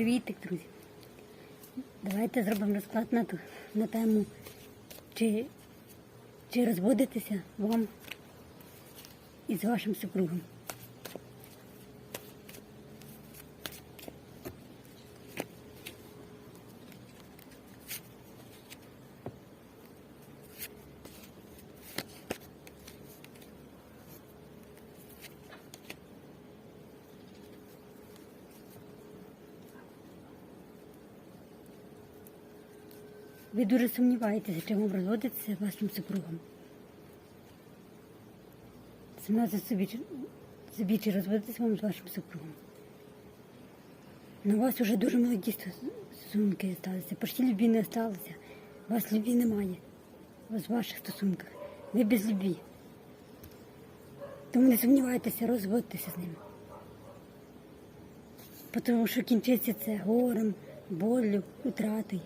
Привітик, друзі. Давайте зробимо розклад на, ту- на тему, чи, чи розводитися вам із вашим супругом. Ви дуже сумніваєтеся, вам розводитися з вашим супругом. Сумніваєтеся собі, собі, чи розводитися з вашим супругом. На вас вже дуже молоді стосунки залишилися, почти любві не залишилося. У вас любві немає. У вас в ваших стосунках. Ви без любві. Тому не сумнівайтеся, розводьтеся з ним. Тому що кінчиться це горем, болю, утратою.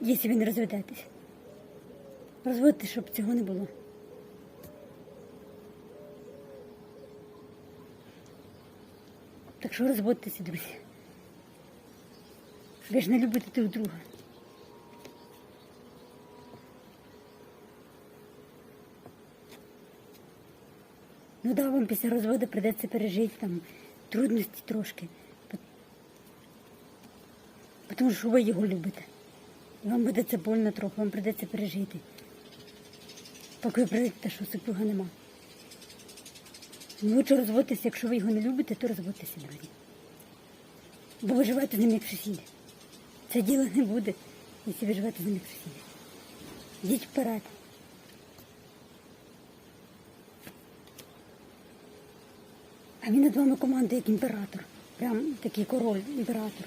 Якщо ви не розведетесь. Розводьте, щоб цього не було. Так що розводьтеся, друзі. Ви ж не любите друг друга. Ну да, вам після розводу прийдеться пережити там трудності трошки. Тому що ви його любите. Вам буде це больно трохи, вам прийдеться пережити. Поки ви прийдете, що супруга нема. Лучше розводитися, якщо ви його не любите, то розводьтеся, друзі. Бо ви живете з ним як сусіди. Це діло не буде, якщо ви живете з ним як сусіди. Йдіть вперед. А він над вами командує як імператор. Прям такий король, імператор.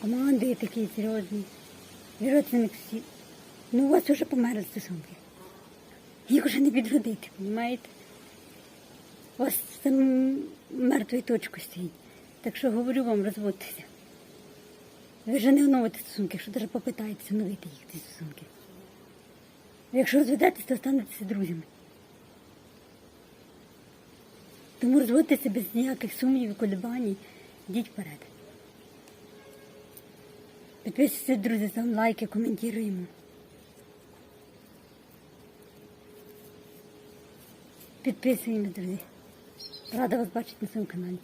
Командує такий серйозний. Як сусід. Ну, у вас вже померли стосунки. Їх вже не відродити, розумієте? У вас там мертвою точкою стоїть. Так що говорю вам, розводьтеся. Ви вже не оновите стосунки, якщо навіть попитаєтеся оновити їх ці стосунки. Якщо розведетесь, то останетеся друзями. Тому розводьтеся без ніяких сумнівів і колебаній. Йдіть вперед. Підписуйтесь, друзі, ставимо лайки, коментуємо. Підписуємо, друзі. Рада вас бачити на своєму каналі.